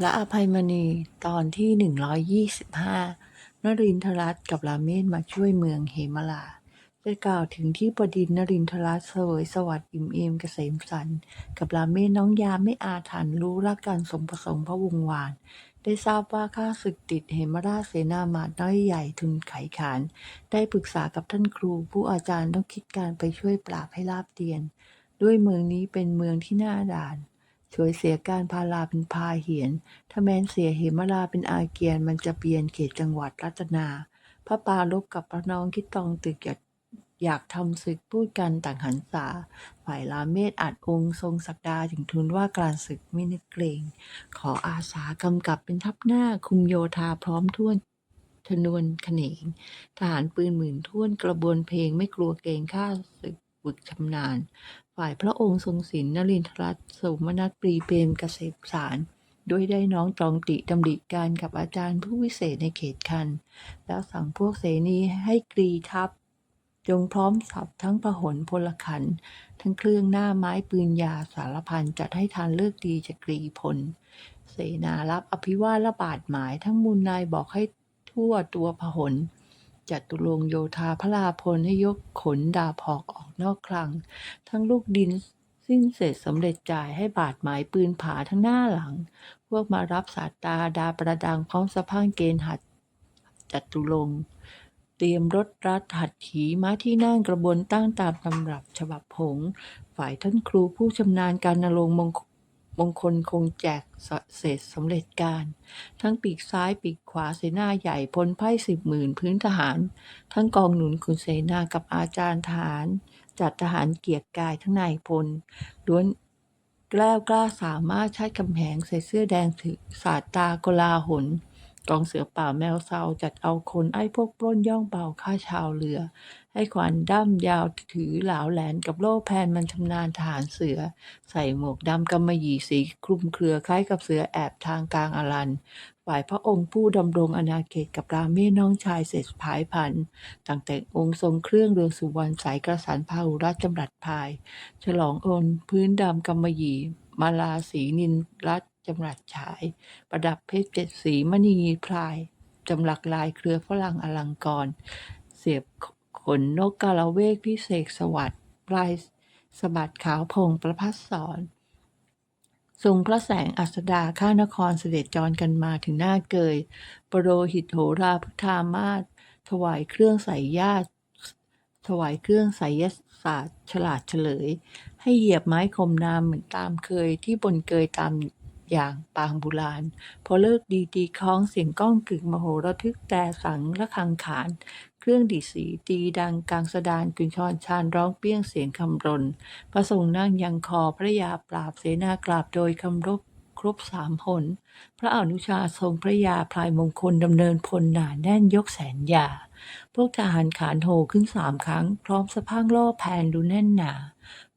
พระอภัยมณีตอนที่หนึ่งร้อยยี่สิบห้านรินทรัตน์กับราเมศมาช่วยเมืองเหมลาจะกล่าวถึงที่บดินนรินทรัตน์เสวยสวัสดิ์อิ่มเอมเกษมสันกับราเมศน้องยาไม่อาถรรพ์รู้รักกันสมประสงค์พระวงศ์วาน ได้ทราบว่าข้าศึกติดเหมราชเสนามาตน้อยใหญ่ทุนไขขาน ได้ปรึกษากับท่านครู ผู้อาจารย์ต้องคิดการไปช่วยปราบให้ราบเตียน ด้วยเมืองนี้เป็นเมืองที่น่าด่าน ช่วยเสียการพาลาเป็นพาเหียนถ้าแม้นเสียเหมราเป็นอาเกียนมันจะเปลี่ยนเขตจังหวัดรัตนา พระปาลบกับพระน้องคิดตองตึกอยากอยากทำศึกพูดกันต่างหันษา ฝ่ายลาเมศอาจองค์ทรงศักดาถึงทูลว่าการศึกไม่นึกเกรง ขออาสากำกับเป็นทัพหน้าคุมโยธาพร้อมท่วนทนวนขเนง ทหารปืนหมื่นท่วนกระบวนเพลงไม่กลัวเกรงข้าศึกฝึกชำนาญ ฝ่ายพระองค์ทรงศิลนรินทรัตน์สมนัตปรีเปรมเกษมสารด้วยได้น้องตรองติดำริการกับอาจารย์ผู้วิเศษในเขตคัน แล้วสั่งพวกเสนีให้กรีทัพ จงพร้อมสับทั้งประหนพลขัน ทั้งเครื่องหน้าไม้ปืนยาสารพันจัดให้ทานเลิกดีจะกรีพล เสนารับอภิวาทและบาดหมายทั้งมูลนายบอกให้ทั่วตัวพหลจัดตุรงโยธาพระลาพลให้ยกขนดาบหอกออก นอกคลัง ทั้งลูกดินสิ้นเสร็จสำเร็จจ่ายให้บาดหมายปืนผาทั้งหน้าหลัง พวกมารับสาตาดาประดังพร้อมสะพางเกณฑ์หัดจัตุรงเตรียมรถรัดหัดขีม้าที่นั่งกระบวนตั้งตามตำรับฉบับผง ฝ่ายท่านครูผู้ชำนาญการนรงมงมงคลคงแจกเสร็จสำเร็จการ ทั้งปีกซ้ายปีกขวาเสนาใหญ่พลไพ่สิบหมื่นพื้นทหาร ทั้งกองหนุนขุนเสนากับอาจารย์ทหาร จัดทหารเกียรติกายทั้งนายพลล้วนกล้ากล้าสามารถชาติกำแหงใส่เสื้อแดงถือสาดตากลาหนกองเสือป่าแมวเซาจัดเอาคนไอ้พวกปล้นย่องเบาฆ่าชาวเรือ ให้ขวานด้ามยาวถือเหลาแหลนกับโล่แพนมันชำนาญทหารเสือ ใส่หมวกดำกำมะหยี่สีคลุมเครือคล้ายกับเสือแอบทางกลางอรัน ฝ่ายพระองค์ผู้ดำรงอาณาเขตกับราเมศน้องชายเสร็จพายพันตั้งแต่องค์ทรงเครื่องเรืองสุวรรณสายกระสันพาหุรัตจำรัดพาย ฉลองอนพื้นดำกำมะหยี่มาลาสีนินรัตจำรัดฉาย ประดับเพชรเจ็ดสีมณีพลายจำหลักลายเครือฝรั่งอลังกร เสียบขนนกกาละเวกพิเศษสวัสดิ์ปลายสะบัดขาวพงประพัสสอน ทรงพระแสงอัสดาข้านครเสด็จจรกันมาถึงหน้าเกย ปรโรหิตโหราพุทธามาศถวายเครื่องใส่ญาติถวายเครื่องไสยศาสตร์ฉลาดเฉลย ให้เหยียบไม้คมนามเหมือนตามเคยที่บนเกยตามอย่างปางโบุราณ พอเลิกดีตีคล้องเสียงก้องกึกมโหระทึกแต่สังและคังขาน รื่องดีสีตีดังกลางสดานกุญชรชานร้องเปี้ยงเสียงคำรนพระทรงนั่งยังคอพระยาปราบเสนากราบโดยคำรบครบสามหน พระอนุชาทรงพระยาพลายมงคลดำเนินพลหนาแน่นยกแสนยา พวกทหารขานโหขึ้นสามครั้ง พร้อมสะพางล่อแพนดูแน่นหนา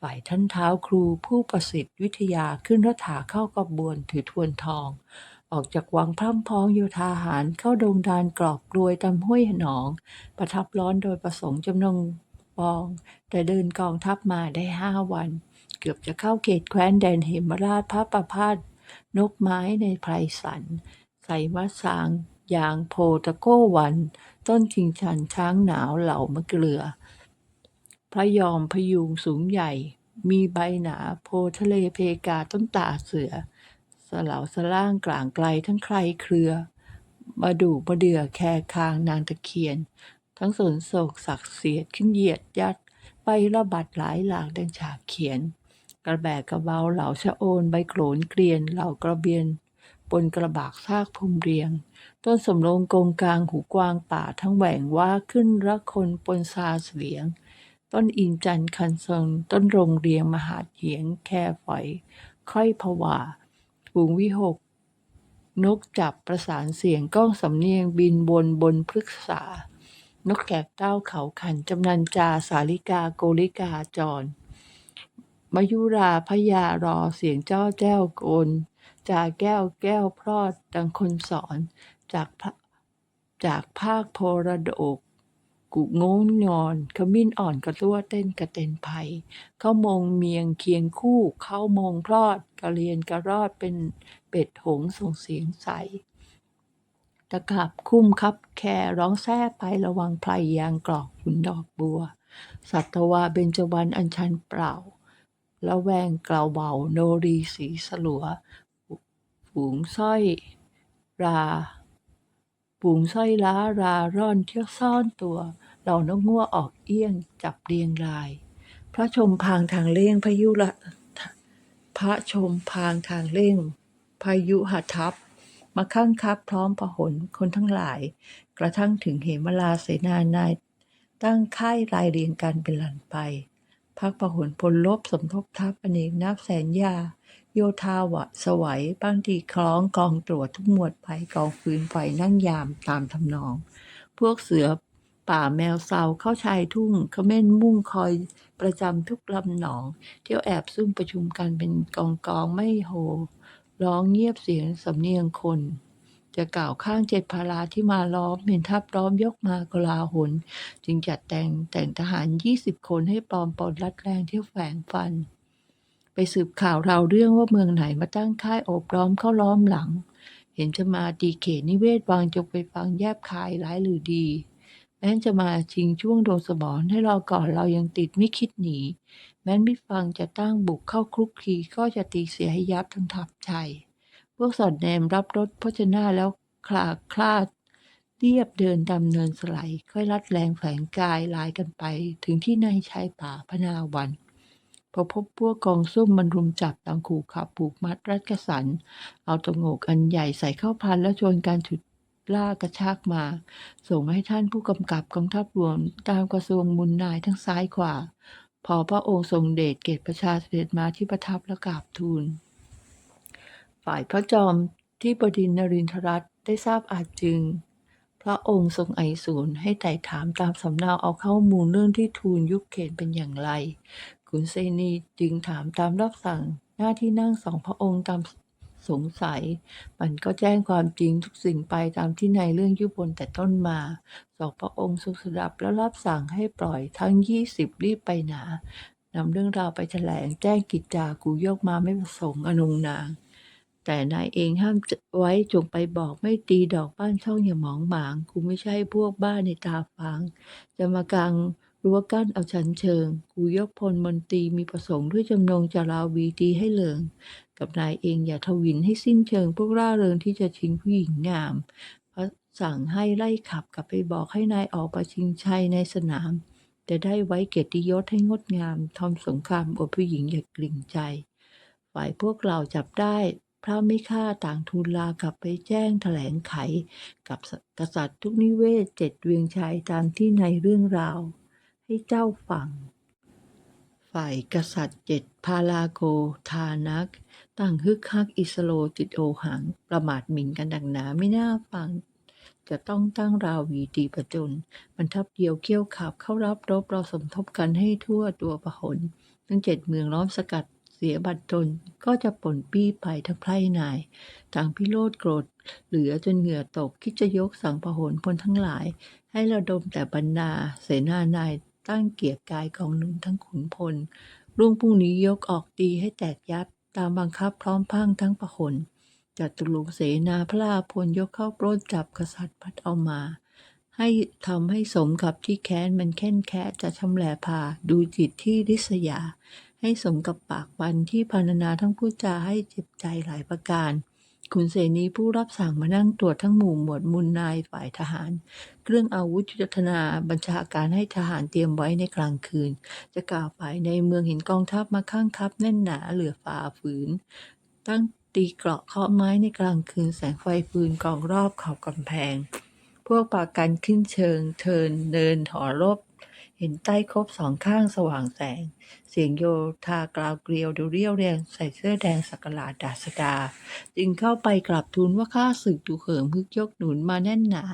ฝ่ายท่านเท้าครูผู้ประสิทธิ์วิทยาขึ้นรถาเข้ากระบวนถือทวนทอง ออกจากวังพร่ำพ้องโยธาหารเข้าดงดานกรอบกลวยตามห้วยหนอง ประทับร้อนโดยประสงค์จำนงปอง แต่เดินกองทัพมาได้ห้าวัน เกือบจะเข้าเขตแคว้นแดนเหมราชพระประพาสนกไม้ในไพรสัน ใส่มะสางยางโพตะโก้วัน ต้นชิงชันช้างหนาวเหล่ามะเกลือ พระยอมพยุงสูงใหญ่ มีใบหนาโพทะเลเพกาต้นตาเสือ เหลาสล่างกลางไกลทั้งใครเครือมาดูมาเดือแคคางนางตะเคียน ทั้งสนโศกศักดิ์เสียดขึ้นเหยียดยัด ไประบัดหลายหลากดังฉากเขียน กระแบกกระเบาเหล่าชะโอนใบโขนเกลียนเหล่ากระเบียนบนกระบากซากภูมิเรียง ต้นสำโรงกงกลางหูกวางป่าทั้งแหว่งว่าขึ้นระคนปนซาเสียง ต้นอินจันคันทรงต้นโรงเรียงมหาดเหียงแค่ฝอย ค่อยผวา ฝูงวิหก นกจับประสานเสียงก้องสำเนียงบินบนบนพฤกษา นกแกกเต้าเขาขันจำนันจาสาลิกาโกลิกาจรมายุราพยารอเสียงเจ้าแจ้วโกนจาแก้วแก้วพรอดดังคนสอนจากจากภาคโพระโดก กุโงนงอนขมิ้นอ่อนกระตัวเต้นกระเต็นไผ่เข้ามงเมียงเคียงคู่เข้ามงพลอดกระเรียนกระรอดเป็นเป็ดหงส์ส่งเสียงใสตะขับคุ้มคับแคร้องแซ่ไประวังไพรยางกรอกขุนดอกบัว สัตวาเบญจวรรณอัญชันเปล่าล้วแวงกล่าวเบาโนรีสีสลัวฝูงสร้อยราฝูงสร้อยล้าราร่อนเที่ยวซ่อนตัว เหล่านกงั่วออกเอี้ยงจับเรียงราย พระชมพางทางเลี่ยงพยุระพระชมพางทางเล่งพายุหทัพมาข้างคับพร้อมพหลคนทั้งหลาย กระทั่งถึงเหมราเสนานายตั้งค่ายรายเรียงกันเป็นหลันไป พักพหลพลลบสมทบทัพอเนกนับแสนยา โยธาวะ สวัยบางทีคล้องกองตรวจทุกหมวดไปกองฟืนไฟนั่งยามตามทำนอง พวกเสือ ป่าแมวเซาเข้าชายทุ่งเขม้นมุ่งคอยประจำทุกลำหนอง เที่ยวแอบซุ่มประชุมกันเป็นกองกองๆไม่โห ร้องเงียบเสียงสำเนียงคน จะกล่าวข้างเจ็ดพาราที่มาล้อมเห็นทัพล้อมยกมากลาหน จึงจัดแต่งแต่งทหารยี่สิบคนให้ปลอมปนรัดแรงเที่ยวแฝงฟัน ไปสืบข่าวเราเรื่องว่าเมืองไหนมาตั้งค่ายโอบล้อมเข้าล้อมหลัง เห็นจะมาตีเขตนิเวศวางจงไปฟังแยบคายร้ายหรือดี แม้นจะมาชิงช่วงโดนสมอนให้เราก่อนเรายังติดไม่คิดหนี แม้นไม่ฟังจะตั้งบุกเข้าคลุกคลีก็จะตีเสียให้ยับทั้งทัพไทยพวกสอดแนมรับรถพจนาแล้วคลาคลาดเรียบเดินดำเนินสไลด์ค่อยลัดแรงแฝงกายลายกันไปถึงที่ในชายป่าพนาวันพอพบพวกกองซุ่มมันรุมจับตังขู่ขับผูกมัดรัดกระสัน เอาตะโงกอันใหญ่ใส่เข้าพันแล้วชวนการฉุด ล่ากระชากมา ส่งให้ท่านผู้กำกับกองทัพรวม ตามกระทรวงมุนนายทั้งซ้ายขวาพอพระองค์ทรงเดชเกตประชาเสด็จมาที่ประทับและกราบทูล ฝ่ายพระจอมที่บดินทร์นรินทรัตได้ทราบอาจจึง พระองค์ทรงไอสูรให้ไต่ถามตามสำเนาเอาข้อมูลเรื่องที่ทูลยุคเขตเป็นอย่างไรขุนเซนีจึงถามตามรับสั่งหน้าที่นั่งสองพระองค์ตาม สงสัย มันก็แจ้งความจริงทุกสิ่งไปตามที่ในเรื่องยุบนแต่ต้นมาสองพระองค์ทรงสดับแล้วรับสั่งให้ปล่อยทั้งยี่สิบรีบไปหนานำเรื่องราวไปแถลงแจ้งกิจจากูยกมาไม่ประสงค์อนงนาง แต่นายเองห้ามไว้จงไปบอกไม่ตีดอกบ้านช่องอย่าหมองหมางกูไม่ใช่พวกบ้านในตาฟางจะมากลาง รั้วกั้นเอาชั้นเชิงกูยกพลมนตรีมีประสงค์ด้วยจำนงจะราวีตีให้เหลิงกับนายเองอย่าทวินให้สิ้นเชิง พวกร่าเริงที่จะชิงผู้หญิงงามพระสั่งให้ไล่ขับกลับไปบอกให้นายออกประชิงชัยในสนามจะได้ไว้เกียรติยศให้งดงามทอมสงครามอดผู้หญิงอย่ากลิ่งใจ ฝ่ายพวกเราจับได้พระไม่ฆ่าต่างทูลลากลับไปแจ้งแถลงไข กับกษัตริย์ทุกนิเวศเจ็ดเวียงชัยตามที่ในเรื่องราว ให้เจ้าฟัง ฝ่ายกษัตริย์เจ็ดพาลาโกทานักตั้งฮึกฮักอิสโลจิตโอหัง ประมาทหมิ่นกันดังหนาไม่น่าฟัง จะต้องตั้งราวีตีประจนบรรทับเดียวเกี้ยวขับเข้ารับรบเราสมทบกันให้ทั่วตัวประหนทั้งเจ็ดเมืองล้อมสกัดเสียบัตรตนก็จะป่นปี้ไปทั้งไพร่นายต่างพิโรธโกรธ เหลือจนเหงื่อตกคิดจะยกสั่งพหลพลทั้งหลาย ให้ระดมแต่บรรดาเสนานาย ตั้งเกียรติกายกองหนุนทั้งขุนพล รุ่งพรุ่งนี้ยกออกตีให้แตกยับ ตามบังคับพร้อมพังทั้งประหลจัตุลุงเสนาพระลาพลยกเข้าปล้นจับกษัตริย์พัดเอามา ให้ทำให้สมกับที่แค้นมันแค้นแคะจะชำแหละพาดูจิตที่ริษยา ให้สมกับปากบันที่พรรณนาทั้งพูดจาให้เจ็บใจหลายประการ ขุนเสนีผู้รับสั่งมานั่งตรวจทั้งหมู่หมวดมุลนายฝ่ายทหาร เครื่องอาวุธยุทธนาบัญชาการให้ทหารเตรียมไว้ในกลางคืน จะกล่าวไปในเมืองเห็นกองทัพมาข้างทัพแน่นหนาเหลือฝ่าฝืน ตั้งตีเกราะเคาะไม้ในกลางคืนแสงไฟฟืนกองรอบขอบกำแพง พวกปากันขึ้นเชิงเทินเนินถอรบ เห็นใต้คบสองข้างสว่างแสง เสียงโยธากราวเกลียวดูเรียวแรงใส่เสื้อแดงสักหลาดดาสดา จึงเข้าไปกราบทูลว่าข้าศึกดูเหิมฮึกยกหนุนมาแน่นหนา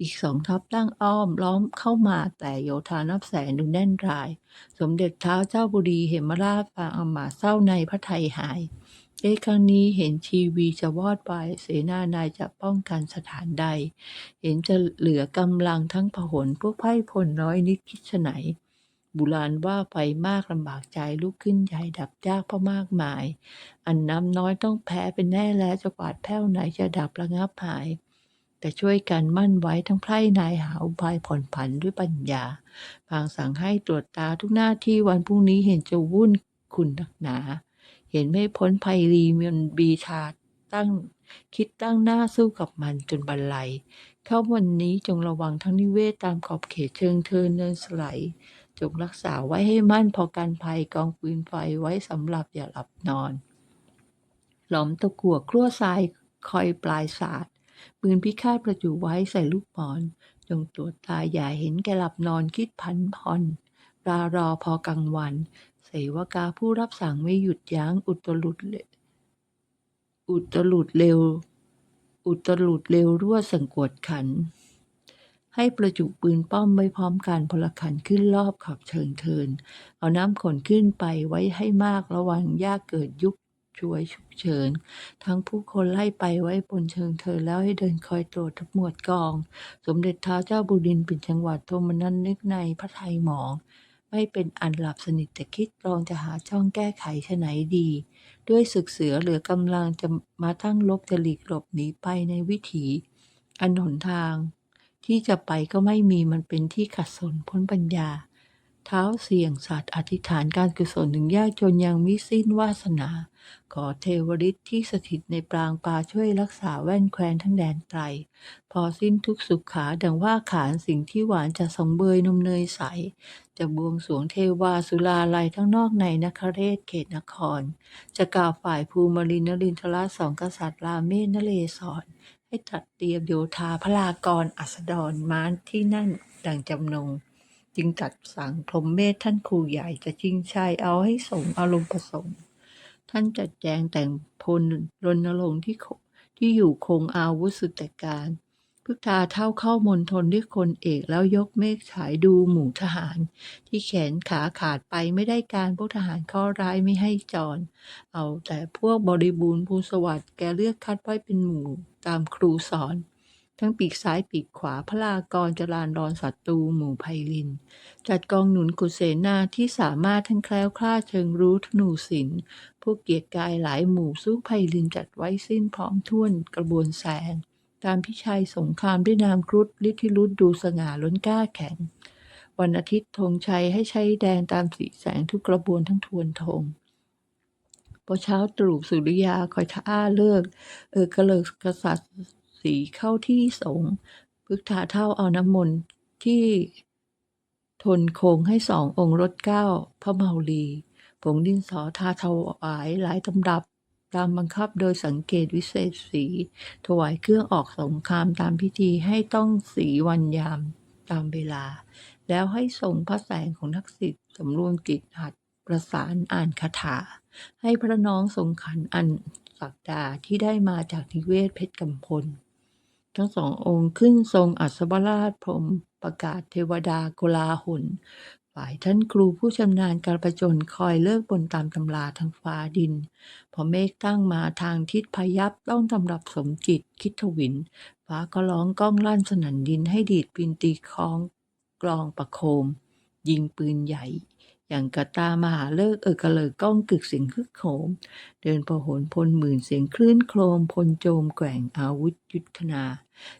อีกสองทัพตั้งอ้อมล้อมเข้ามาแต่โยธานับแสนดูแน่นราย สมเด็จเท้าเจ้าบุรีเหมราชฟังอำมาเศร้าในพระไทยหาย เอ๊ะครั้งนี้เห็นชีวีจะวอดไปเสนานายจะป้องกันสถานใด เห็นจะเหลือกำลังทั้งผหนพวกไพ่พลน้อยนิดคิดไฉนบุราณว่าไฟมากลำบากใจลุกขึ้นใหญ่ดับยากเพราะมากมาย อันน้ำน้อยต้องแพ้เป็นแน่แล้วจะกวาดแผ้วไหนจะดับระงับหายแต่ช่วยกันมั่นไว้ทั้งไพร่นายหาอุบายผ่อนผันด้วยปัญญาพางสั่งให้ตรวจตาทุกหน้าที่วันพรุ่งนี้เห็นจะวุ่นคุณหนักหนา เห็นไม่พ้นภัยรีมันบีชาตั้งคิดตั้งหน้าสู้กับมันจนบรรลัย เข้าวันนี้จงระวังทั้งนิเวศตามขอบเขตเชิงเทินเนินสไลด์จงรักษาไว้ให้มั่นพอกันภัยกองปืนไฟไว้สำหรับอย่าหลับนอน หลอมตะกั่วครั่วทรายคอยปลายศาสตร์ปืนพิฆาตประจุไว้ใส่ลูกบอลจงตรวจตาอย่าเห็นแกหลับนอนคิดพันผ่อนรารอพอกลางวัน เสวกาผู้รับสั่งไม่หยุดยั้งอุตลุดเลอุตลุดเร็ว อุตลุดเร็วรั่วสังกวดขัน ให้ประจุปืนป้อมไว้พร้อมกันพลขันขึ้นรอบขอบเชิงเทิน เอาน้ำขนขึ้นไปไว้ให้มากระวังยากเกิดยุบช่วยฉุกเฉิน ทั้งผู้คนไล่ไปไว้บนเชิงเทินแล้วให้เดินคอยตรวจทุกหมวดกอง สมเด็จท้าวเจ้าบุรินทร์เป็นจังหวัดโทมนันนึกในพระไทยหมอง ไม่เป็นอันหลับสนิทแต่คิดลองจะหาช่องแก้ไขชะไหนดี ด้วยศึกเสือเหลือกำลังจะมาตั้งลบจะหลีกหลบหนีไปในวิถีอันหนทาง ที่จะไปก็ไม่มีมันเป็นที่ขัดสนพ้นปัญญา เท้าเสี่ยงสัตว์อธิษฐานการกุศลถึงยากจนยังมิสิ้นวาสนา ขอเทวฤทธิ์ที่สถิตในปรางปลาช่วยรักษาแว่นแคว้นทั้งแดนไตรพอสิ้นทุกสุขขาดังว่าขานสิ่งที่หวานจะสองเบยนมเนยใส จะบวงสรวงเทวาสุลาลัยทั้งนอกในนครเรศเขตนคร จะกล่าวฝ่ายภูมิรินรินทราสองกษัตริย์ราเมศนเรศรให้ตัดเตรียมโยธาพระลากรอัสดรม้านที่นั่นดังจำนงจึงตัดสั่งพรหมเมธท่านครูใหญ่จะจริงชัยเอาให้สมอารมณ์ประสงค์ ท่านจัดแจงแต่งพลรณรงค์ที่ที่อยู่คงอาวุธสุดแต่การพึกทาเท่าเข้ามณฑลด้วยคนเอกแล้วยกเมฆฉายดูหมู่ทหาร ที่แขนขาขาดไปไม่ได้การพวกทหารข้อร้ายไม่ให้จร เอาแต่พวกบริบูรณ์ภูสวัสดิ์แกเลือกคัดไว้เป็นหมู่ตามครูสอน ทั้งปีกซ้ายปีกขวาพระลากรจรานรอนศัตรูหมู่ไพลิน จัดกองหนุนกุเสนาที่สามารถทั้งแคล้วคลาดเชิงรู้ธนูศิลป์ผู้เกียรติกายหลายหมู่สู้ไพลินจัดไว้สิ้นพร้อมท่วนกระบวนแสง ตามพิชัยสงครามด้วยนามครุฑฤทธิรุธดูสง่าล้นกล้าแข็ง วันอาทิตย์ธงชัยให้ใช้แดงตามสีแสงทุกกระบวนทั้งทวนธงพอเช้าตรู่สุริยาคอยท่าเลิก เออกระเลิกกษัตริย์ สีเข้าที่สงพึกทาเท่าเอาน้ำมนต์ที่ทนโคงให้สององค์รถเก้าพระเมาลี ผงดินสอทาถวายหลายตำรับ ตามบังคับโดยสังเกตวิเศษสี ถวายเครื่องออกสงครามตามพิธีให้ต้องสีวันยามตามเวลา แล้วให้ทรงพระแสงของนักสิทธิ์สำรวมจิตหัดประสานอ่านคาถา ให้พระน้องทรงขันอันศักดาที่ได้มาจากนิเวศเพชรกำพล ทั้งสององค์ขึ้นทรงอัศวราชพรมประกาศเทวดาโกลาหลฝ่ายท่านครูผู้ชำนาญการประจนคอยเลิกบนตามตำราทั้งฟ้าดิน พอเมฆตั้งมาทางทิศพยับต้องตำรับสมจิตคิดทวิน ฟ้าก็ร้องก้องลั่นสนั่นดินให้ดีดปินตีคล้องกลองประโคม ยิงปืนใหญ่ อย่างกระตามหาเลิกเอกระเลิกก้องกึกเสียงคึกโครมเดินประหนพลหมื่นเสียงคลื่นโครมพลโจมแกว่งอาวุธยุทธนา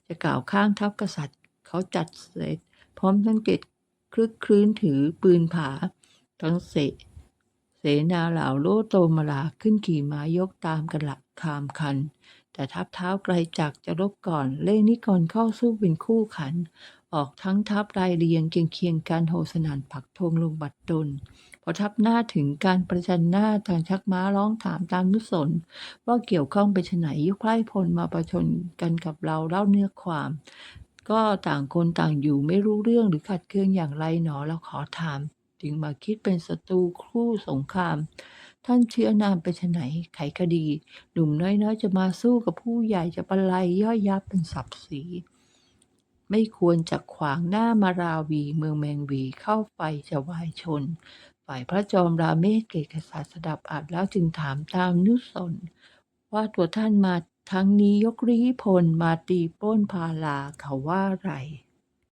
จะกล่าวข้างทัพกษัตริย์ เขาจัดเสร็จ พร้อมทั้งเจ็ดคลึกคลื้นถือปืนผา ทั้งเสเสนาเหล่าโลโตมาลาขึ้นขี่ม้ายกตามกันหละคามคัน แต่ทัพเท้าไกลจักจะรบก่อน เล่นิกรเข้าสู้เป็นคู่ขัน ออกทั้งทัพรายเรียงเคียงเคียงกันโหสนันปักธงลงบัดดลพอทับหน้าถึงการประจันหน้าทางชักม้าร้องถามตามนุสน ว่าเกี่ยวข้องไปชไหนยุคไพร่พลมาประชนกันกับเราเล่าเนื้อความ ก็ต่างคนต่างอยู่ไม่รู้เรื่องหรือขัดเคืองอย่างไรหนอเราขอถาม จึงมาคิดเป็นศัตรูคู่สงคราม ท่านเชื่อนามไปชไหนไขคดี หนุ่มน้อยๆจะมาสู้กับผู้ใหญ่จะบรรลัยย่อยยับเป็นสับสี ไม่ควรจะขวางหน้ามาราวีเมืองแมงวีเข้าไปจะวายชน ฝ่ายพระจอมราเมศเกศกษัตริย์สดับอับแล้วจึงถามตามนุสน ว่าตัวท่านมาทั้งนี้ยกรีพลมาตีป้นพาลาเขาว่าไร